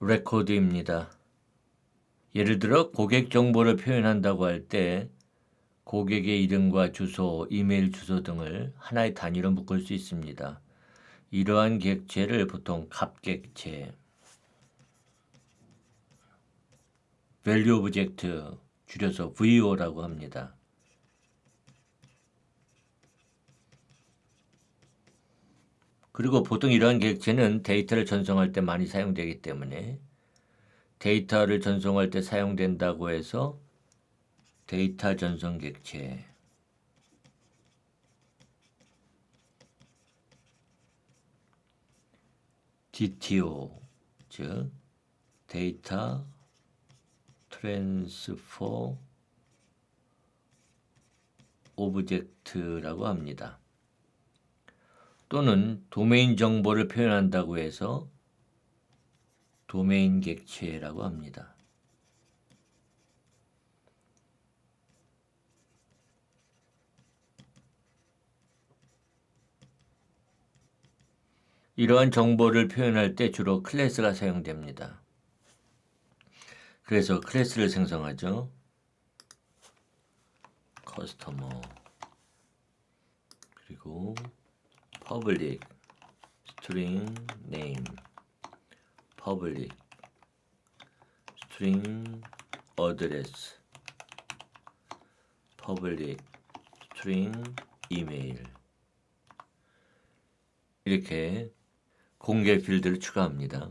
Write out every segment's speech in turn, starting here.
레코드입니다. 예를 들어 고객 정보를 표현한다고 할 때 고객의 이름과 주소, 이메일 주소 등을 하나의 단위로 묶을 수 있습니다. 이러한 객체를 보통 값객체, value object, 줄여서 VO라고 합니다. 그리고 보통 이러한 객체는 데이터를 전송할 때 많이 사용되기 때문에 데이터를 전송할 때 사용된다고 해서 데이터 전송 객체 DTO 즉 데이터 트랜스포 오브젝트라고 합니다. 또는 도메인 정보를 표현한다고 해서 도메인 객체라고 합니다. 이러한 정보를 표현할 때 주로 클래스가 사용됩니다. 그래서 클래스를 생성하죠. 커스터머 그리고 public string name. Public string address. Public string email. 이렇게 공개 필드를 추가합니다.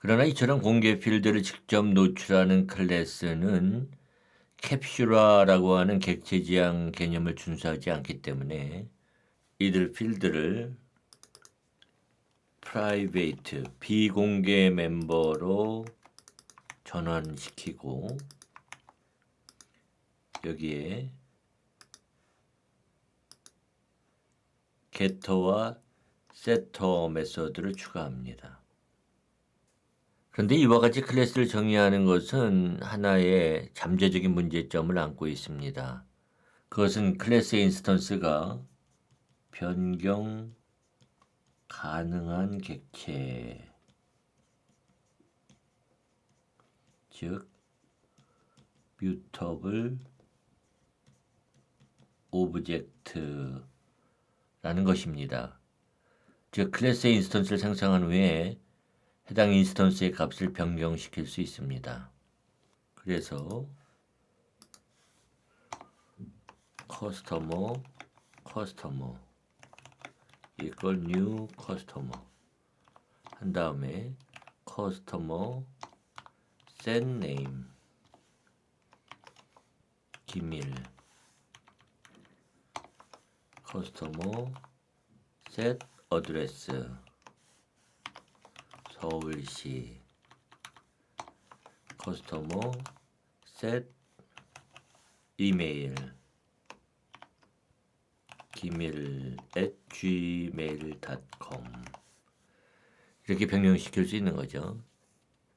그러나 이처럼 공개 필드를 직접 노출하는 클래스는 캡슐화라고 하는 객체 지향 개념을 준수하지 않기 때문에 이들 필드를 private 비공개 멤버로 전환시키고 여기에 getter와 setter 메소드를 추가합니다. 그런데 이와 같이 클래스를 정의하는 것은 하나의 잠재적인 문제점을 안고 있습니다. 그것은 클래스 인스턴스가 변경 가능한 객체 즉 뮤터블 오브젝트라는 것입니다. 즉 클래스 인스턴스를 생성한 후에 해당 인스턴스의 값을 변경시킬 수 있습니다. 그래서 커스터머 커스터머 이걸 new customer 한 다음에 customer set name 기밀 customer set address 서울시 customer set email 기 밀 at gmail.com 이렇게 변경시킬 수 있는 거죠.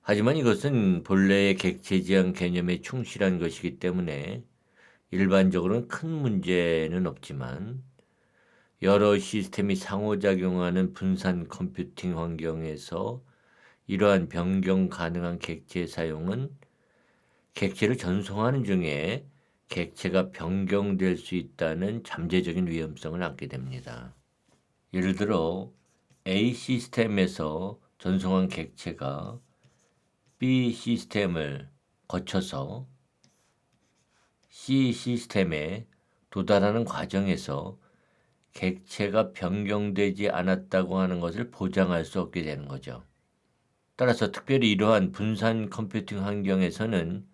하지만 이것은 본래의 객체 지향 개념에 충실한 것이기 때문에 일반적으로는 큰 문제는 없지만 여러 시스템이 상호작용하는 분산 컴퓨팅 환경에서 이러한 변경 가능한 객체 사용은 객체를 전송하는 중에 객체가 변경될 수 있다는 잠재적인 위험성을 안게 됩니다. 예를 들어 A 시스템에서 전송한 객체가 B 시스템을 거쳐서 C 시스템에 도달하는 과정에서 객체가 변경되지 않았다고 하는 것을 보장할 수 없게 되는 거죠. 따라서 특별히 이러한 분산 컴퓨팅 환경에서는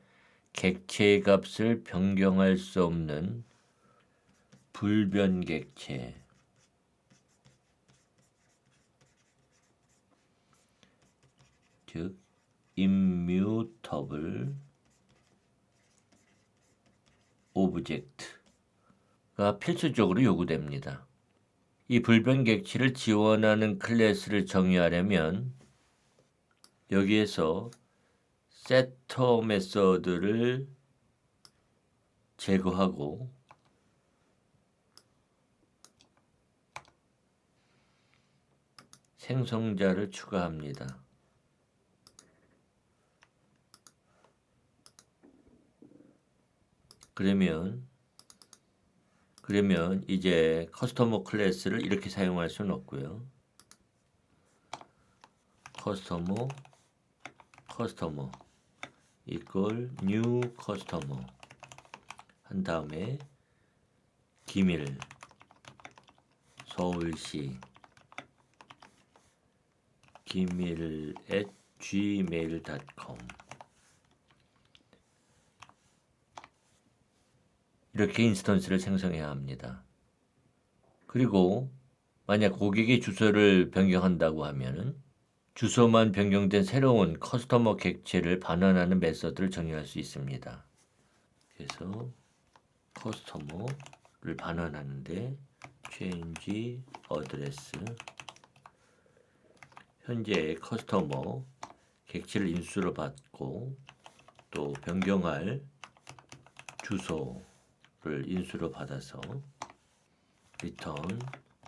객체의 값을 변경할 수 없는 불변객체 즉 immutable 오브젝트가 필수적으로 요구됩니다. 이 불변객체를 지원하는 클래스를 정의하려면 여기에서 세터 메서드를 제거하고 생성자를 추가합니다. 그러면 그러면 이제 커스터머 클래스를 이렇게 사용할 수는 없고요. 커스터머 커스터머 이퀄 뉴 커스터머 한 다음에 기밀 서울시 기밀 at gmail.com 이렇게 인스턴스를 생성해야 합니다. 그리고 만약 고객의 주소를 변경한다고 하면은 주소만 변경된 새로운 커스터머 객체를 반환하는 메서드를 정의할 수 있습니다. 그래서 커스터머를 반환하는데 change address 현재 커스터머 객체를 인수로 받고 또 변경할 주소를 인수로 받아서 return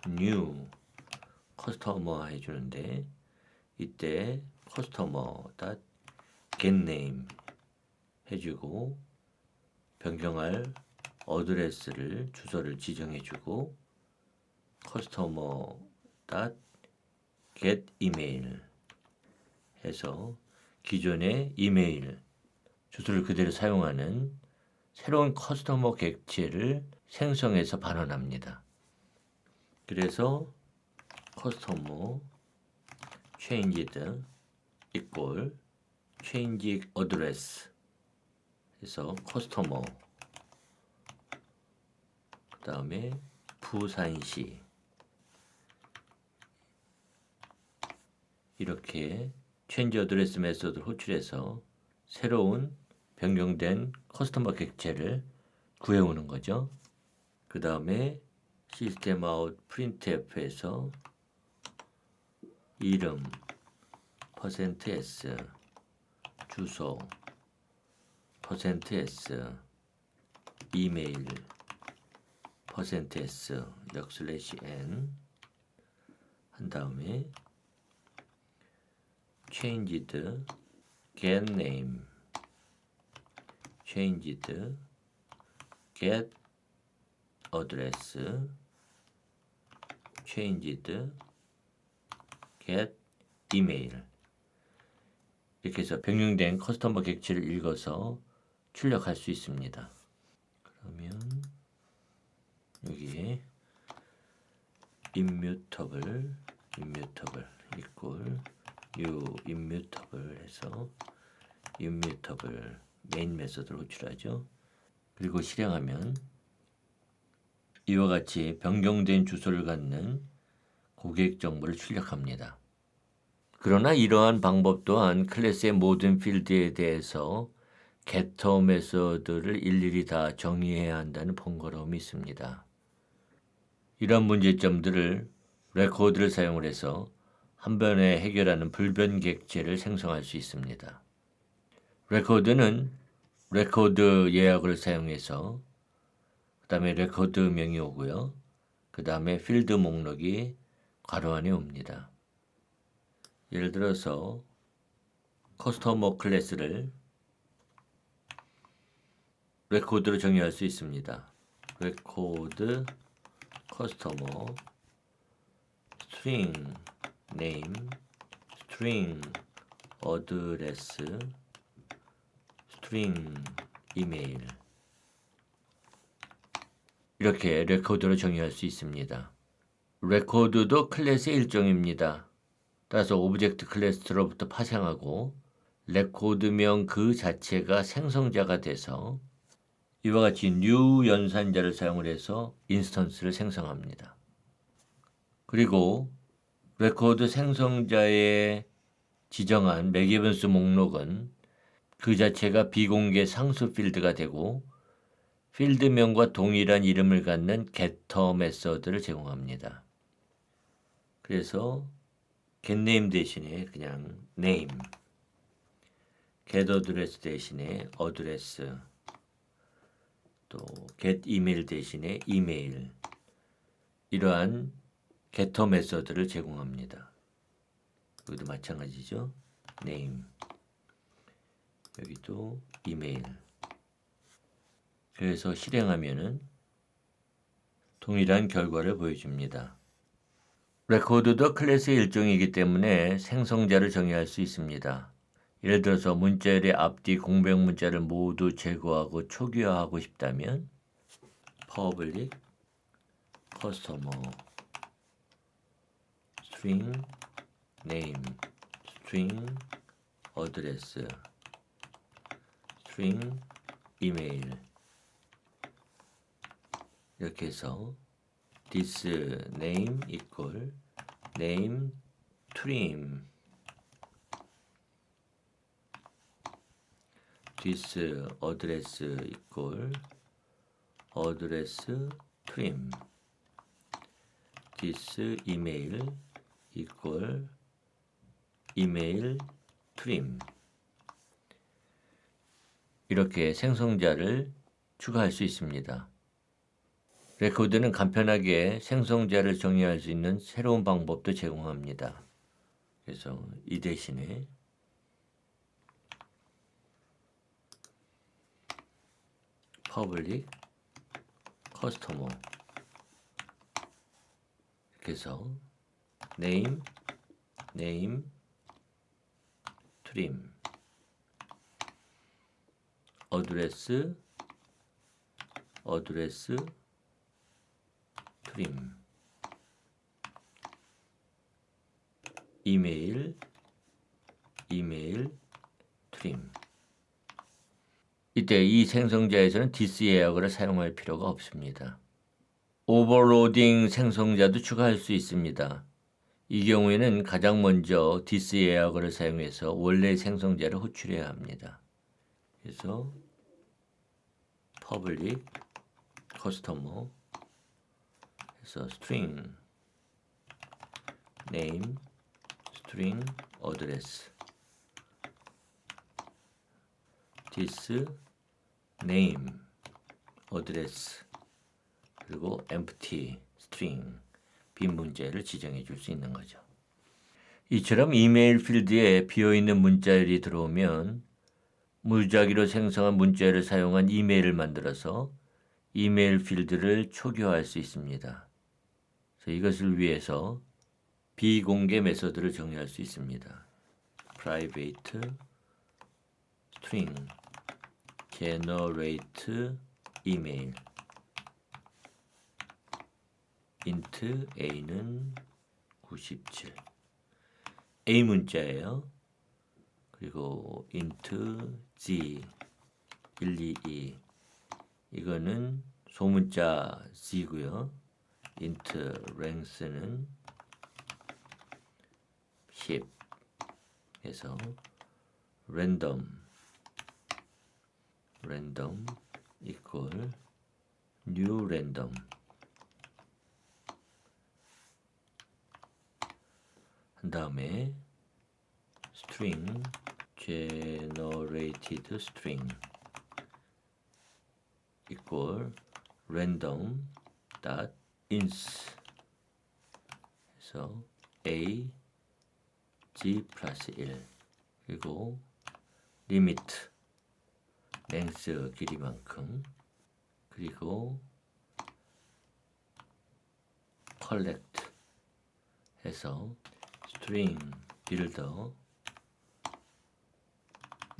new 커스터머 해주는데 이때 커스터머 get name 해주고 변경할 어드레스를 주소를 지정해주고 커스터머 get email 해서 기존의 이메일 주소를 그대로 사용하는 새로운 커스터머 객체를 생성해서 반환합니다. 그래서 커스터머 changed equal change address. 해서 커스터머 그 다음에 부산시. 이렇게 체인지 어드레스 메소드를 호출해서 새로운 변경된 커스터머 객체를 구해오는 거죠. 그 다음에 시스템 아웃 printf에서 이름 퍼센트 %s 주소 퍼센트 %s 이메일 퍼센트 %s 역슬래시 n 한 다음에 changed get name changed get address changed get email 이렇게 해서 변경된 커스터머 객체를 읽어서 출력할 수 있습니다. 그러면 여기에 immutable immutable equal new immutable 해서 immutable 메인 메서드를 호출하죠. 그리고 실행하면 이와 같이 변경된 주소를 갖는 고객 정보를 출력합니다. 그러나 이러한 방법 또한 클래스의 모든 필드에 대해서 getter 메서드를 일일이 다 정의해야 한다는 번거로움이 있습니다. 이런 문제점들을 레코드를 사용을 해서 한 번에 해결하는 불변 객체를 생성할 수 있습니다. 레코드는 레코드 예약을 사용해서 그 다음에 레코드 명이 오고요. 그 다음에 필드 목록이 괄호 안에 옵니다. 예를 들어서 커스터머 클래스를 레코드로 정의할 수 있습니다. 레코드 커스터머 string name string address string email 이렇게 레코드로 정의할 수 있습니다. 레코드도 클래스의 일종입니다. 따라서 오브젝트 클래스로부터 파생하고 레코드명 그 자체가 생성자가 돼서 이와 같이 new 연산자를 사용을 해서 인스턴스를 생성합니다. 그리고 레코드 생성자의 지정한 맥이븐스 목록은 그 자체가 비공개 상수 필드가 되고 필드명과 동일한 이름을 갖는 getter 메서드를 제공합니다. 그래서 getName 대신에 그냥 name, getAddress 대신에 address, 또 getEmail 대신에 email 이러한 getter 메서드를 제공합니다. 여기도 마찬가지죠. name 여기도 email 그래서 실행하면은 동일한 결과를 보여줍니다. 레코드도 클래스의 일종이기 때문에 생성자를 정의할 수 있습니다. 예를 들어서 문자열의 앞뒤 공백 문자를 모두 제거하고 초기화하고 싶다면 public customer string name string address string email 이렇게 해서 this name equal name trim this address equal address trim this email equal email trim 이렇게 생성자를 추가할 수 있습니다. 레코드는 간편하게 생성자를 정의할 수 있는 새로운 방법도 제공합니다. 그래서 이 대신에 public customer 이렇게 해서 name name trim address trim 이메일 이메일 trim 이때 이 생성자에서는 디스 예약을 사용할 필요가 없습니다. 오버로딩 생성자도 추가할 수 있습니다. 이 경우에는 가장 먼저 디스 예약을 사용해서 원래 생성자를 호출해야 합니다. 그래서 public customer 해서 string. Name. String address. This name address. 그리고 empty string. 빈 문자를 지정해 줄 수 있는 거죠. 이처럼 이메일 필드에 비어 있는 문자열이 들어오면 무작위로 생성한 문자열을 사용한 이메일을 만들어서 이메일 필드를 초기화할 수 있습니다. 이것을 위해서 비공개 메서드를 정의할 수 있습니다. private string generate email int a는 97 a 문자예요. 그리고 int g 122 이거는 소문자 g고요. Int length는 10 해서 random random equal new random 한 다음에 string generated string equal random dot ins 해서 a g 플러스 1 그리고 limit 랭스 길이만큼 그리고 collect 해서 string builder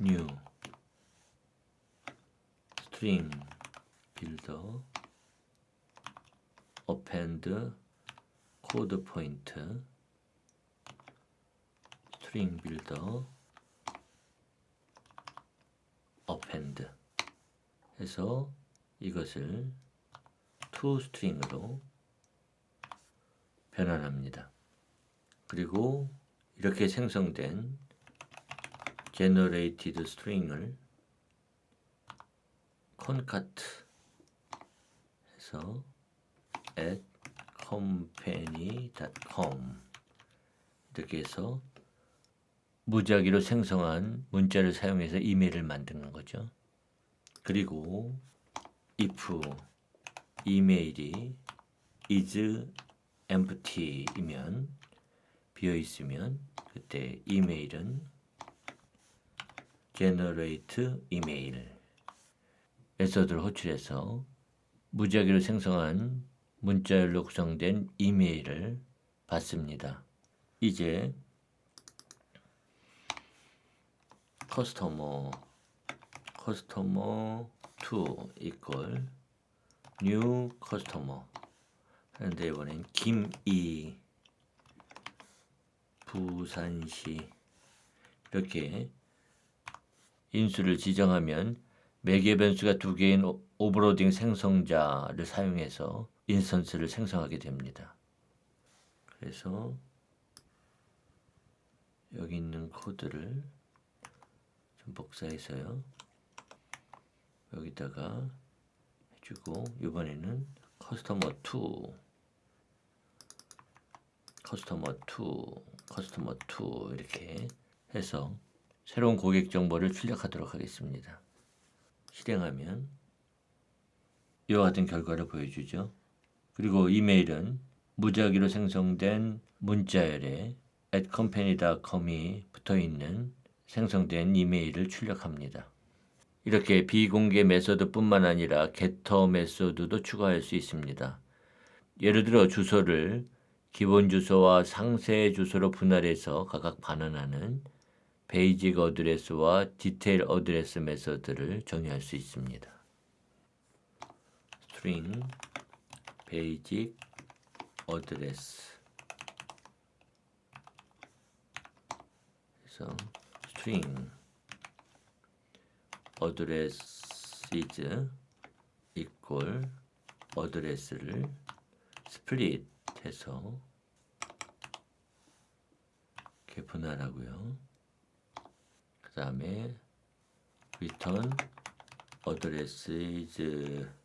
new string builder append code point string builder append 해서 이것을 to string으로 변환합니다. 그리고 이렇게 생성된 generated string을 concat 해서 at company.com 이렇게 해서 무작위로 생성한 문자를 사용해서 이메일을 만드는 거죠. 그리고 if 이메일이 is empty이면 비어 있으면 그때 이메일은 generate email 메서드를 호출해서 무작위로 생성한 문자열로 구성된 이메일을 받습니다. 이제 커스터머 커스터머 to equal new customer 하는데 이번엔 김이 부산시. 이렇게 인수를 지정하면 매개 변수가 두 개인 오- 오버로딩 생성자를 사용해서 인스턴스를 생성하게 됩니다. 그래서 여기 있는 코드를 좀 복사해서요. 여기다가 해주고 이번에는 커스터머 2 커스터머 2 커스터머 2 이렇게 해서 새로운 고객 정보를 출력하도록 하겠습니다. 실행하면 이와 같은 결과를 보여주죠. 그리고 이메일은 무작위로 생성된 문자열에 at company.com이 붙어 있는 생성된 이메일을 출력합니다. 이렇게 비공개 메소드뿐만 아니라 게터 메소드도 추가할 수 있습니다. 예를 들어 주소를 기본 주소와 상세 주소로 분할해서 각각 반환하는 베이직 어드레스와 디테일 어드레스 메소드를 정의할 수 있습니다. string 베이직 어드레스 그래서 string 어드레스 equal 어드레스를 스플릿 해서 이렇게 분할하고요. 그 다음에 return address is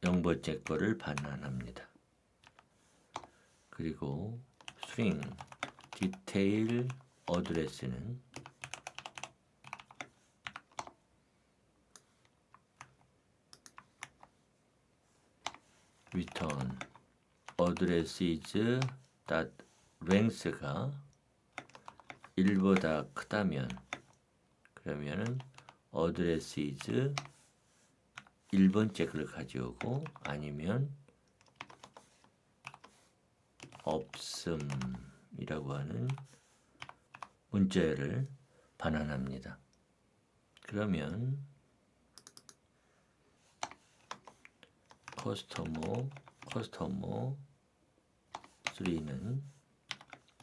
0번째 거를 반환합니다. 그리고 string detail address는 return address is dot length가 1보다 크다면 그러면은 address is 1번째 걸 가져오고 아니면 없음이라고 하는 문자를 반환합니다. 그러면 커스터머 커스터머 3는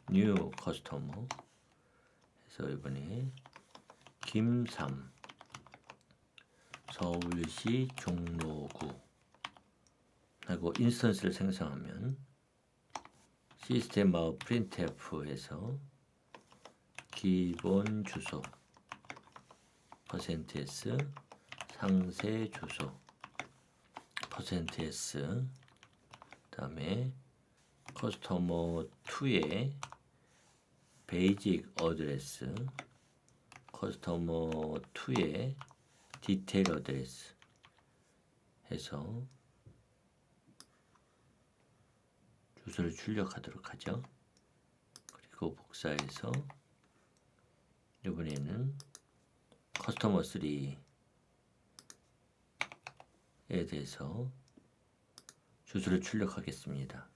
new 커스터머 해서 이번에 김삼 서울시 종로구. 하고 인스턴스를 생성하면 시스템 아웃 printf에서 기본 주소 %s 상세 주소 %s 그다음에 커스터머 2의 베이직 어드레스 커스터머 2의 디테일 어드레스 해서 주소를 출력하도록 하죠. 그리고 복사해서 이번에는 커스터머 3에 대해서 주소를 출력하겠습니다.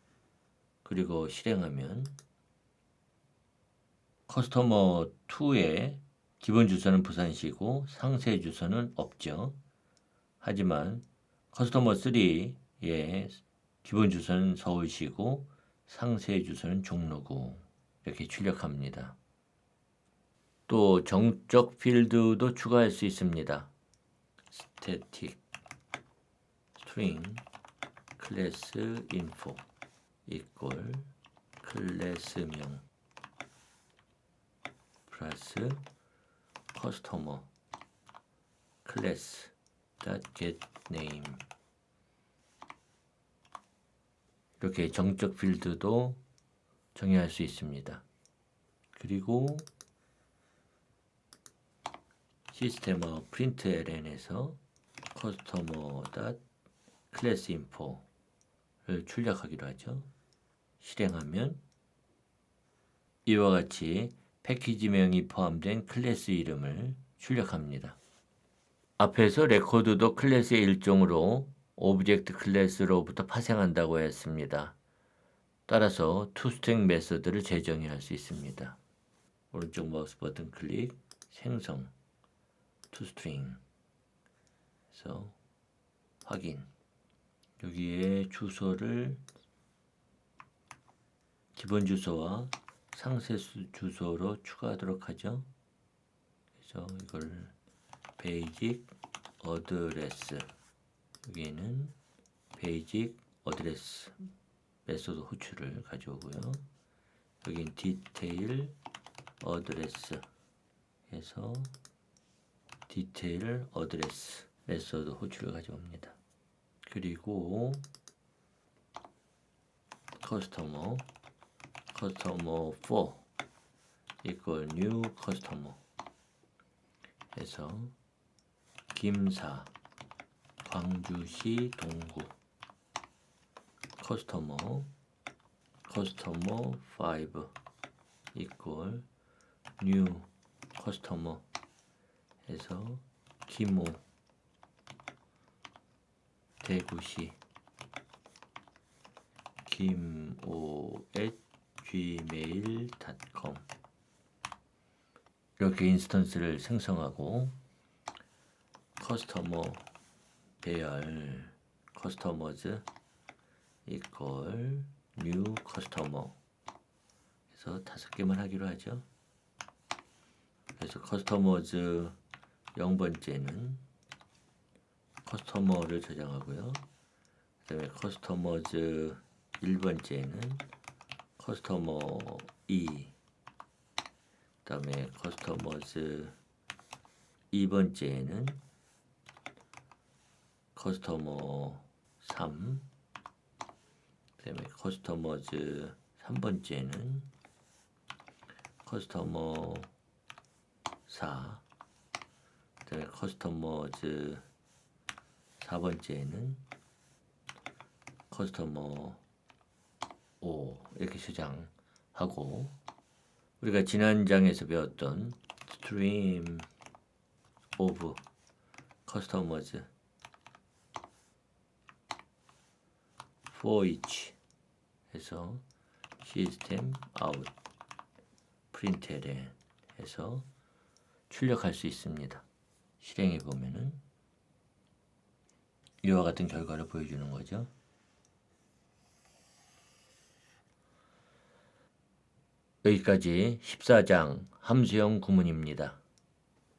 그리고 실행하면 커스터머 2의 기본 주소는 부산시고 상세 주소는 없죠. 하지만 커스터머 3의 기본 주소는 서울시고 상세 주소는 종로구 이렇게 출력합니다. 또 정적 필드도 추가할 수 있습니다. static string class info equal 클래스명 플러스 커스터머 클래스 get name 이렇게 정적 필드도 정의할 수 있습니다. 그리고 시스템어 println에서 customer class info를 출력하기로 하죠. 실행하면 이와 같이 패키지명이 포함된 클래스 이름을 출력합니다. 앞에서 레코드도 클래스의 일종으로 오브젝트 클래스로부터 파생한다고 했습니다. 따라서 투스택 메서드를 재정의할 수 있습니다. 오른쪽 마우스 버튼 클릭, 생성, 투스트링. 그래서 확인. 여기에 주소를 기본 주소와 상세 수- 주소로 추가하도록 하죠. 그래서 이걸 베이직 어드레스 여기에는 베이직 어드레스 메소드 호출을 가져오고요. 여긴 디테일 어드레스 해서 디테일 어드레스 메소드 호출을 가져옵니다. 그리고 커스터머 커스터머 4 이걸 뉴 커스터머 해서 김사 광주시 동구 커스터머 커스터머 5 이걸 뉴 커스터머 해서 김호 대구시 김오 at gmail.com 이렇게 인스턴스를 생성하고 커스터머 배열 커스터머즈 이퀄 뉴 커스터머 그래서 다섯 개만 하기로 하죠. 그래서 커스터머즈 0번째는 커스터머를 저장하고요. 그 다음에 커스터머즈 1번째는 커스터머 2 그다음에 커스터머즈 2번째는 커스터머 3 그다음에 커스터머즈 3번째는 커스터머 4 그다음에 커스터머즈 4번째는 커스터머 5 이렇게 저장하고 우리가 지난 장에서 배웠던 stream of customers for each 해서 system out println 해서 출력할 수 있습니다. 실행해 보면은 이와 같은 결과를 보여주는 거죠. 여기까지 14장 함수형 구문입니다.